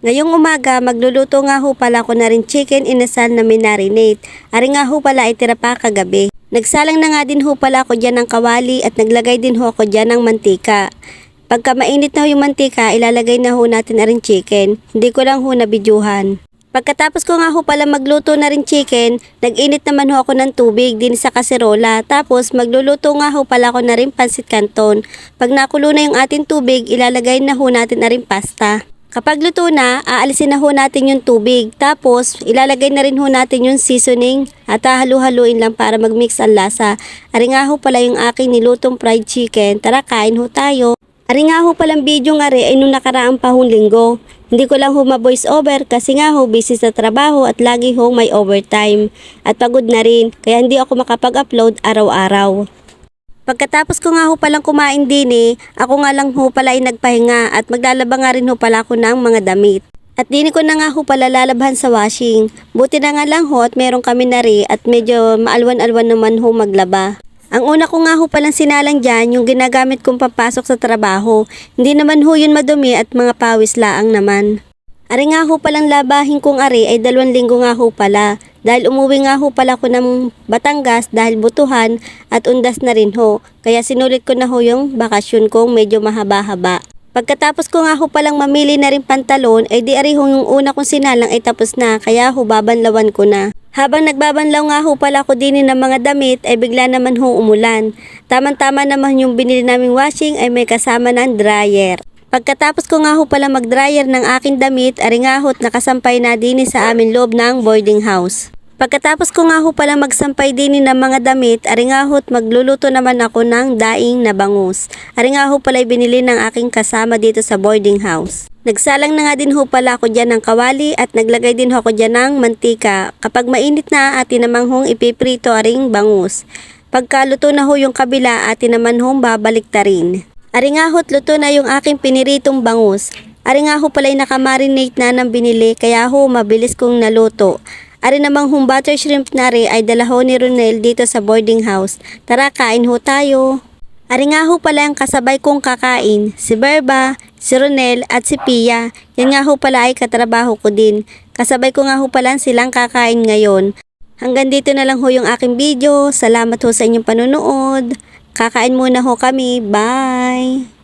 Ngayong umaga, magluluto nga ho pala ko na rin chicken inasal na minarinate. Ari nga ho pala ay tira pa kagabi. Nagsalang na nga din ho pala ako dyan ng kawali at naglagay din ho ako dyan ng mantika. Pagka mainit na ho yung mantika, ilalagay na ho natin na rin chicken. Hindi ko lang ho nabidyuhan. Pagkatapos ko nga ho pala magluto na rin chicken, nag-init naman ho ako ng tubig din sa kaserola. Tapos magluluto nga ho pala ako na rin pansit canton. Pag nakulo na yung ating tubig, ilalagay na ho natin na rin pasta. Kapag luto na, aalisin na ho natin yung tubig. Tapos, ilalagay na rin ho natin yung seasoning at hahalu-haluin lang para mag-mix ang lasa. Ari nga ho pala yung aking nilutong fried chicken. Tara, kain ho tayo. Ari nga ho palang video nga rin ay nung nakaraang pahong linggo. Hindi ko lang ho ma-voice over kasi nga ho busy sa trabaho at lagi ho may overtime. At pagod na rin, kaya hindi ako makapag-upload araw-araw. Pagkatapos ko nga ho palang kumain din eh, ako nga lang ho pala ay nagpahinga at maglalaba nga rin ho pala ako ng mga damit. At dini ko na nga ho pala lalabhan sa washing. Buti na nga lang ho at meron kami na rin at medyo maalwan-alwan naman ho maglaba. Ang una ko nga ho palang sinalang dyan, yung ginagamit kong papasok sa trabaho. Hindi naman ho yun madumi at mga pawis laang naman. Ari nga ho palang labahin kong ari ay dalawang linggo nga ho pala. Dahil umuwi nga ho pala ko ng Batangas dahil butuhan at undas na rin ho. Kaya sinulit ko na ho yung bakasyon kong medyo mahaba-haba. Pagkatapos ko nga ho palang mamili na rin pantalon, ay di ari ho yung una kong sinalang ay tapos na, kaya ho babanlawan ko na. Habang nagbabanlaw nga ho pala ko din ng mga damit, ay bigla naman ho umulan. Taman-tama naman yung binili naming washing ay may kasama ng dryer. Pagkatapos ko nga ho pala mag-dryer ng aking damit, ari nakasampay na din sa amin loob ng boarding house. Pagkatapos ko nga ho pala magsampay din ng mga damit, ari magluluto naman ako ng daing na bangus. Ari nga ho pala binili ng aking kasama dito sa boarding house. Nagsalang na nga din ho pala ako dyan ng kawali at naglagay din ho ako dyan ng mantika. Kapag mainit na, atin namang hong ipiprito aring bangus. Pagkaluto na ho yung kabila, atin naman hong babalik rin. Ari nga ho't luto na yung aking piniritong bangus. Ari nga ho pala'y nakamarinate na ng binili kaya ho mabilis kong naluto. Ari namang hong butter shrimp na rin ay dala ho ni Ronel dito sa boarding house. Tara kain ho tayo. Ari nga ho pala ang kasabay kong kakain, si Berba, si Ronel at si Pia. Yan nga ho pala ay katrabaho ko din. Kasabay ko nga ho pala silang kakain ngayon. Hanggang dito na lang ho yung aking video. Salamat ho sa inyong panonood. Kakain muna ho kami. Bye!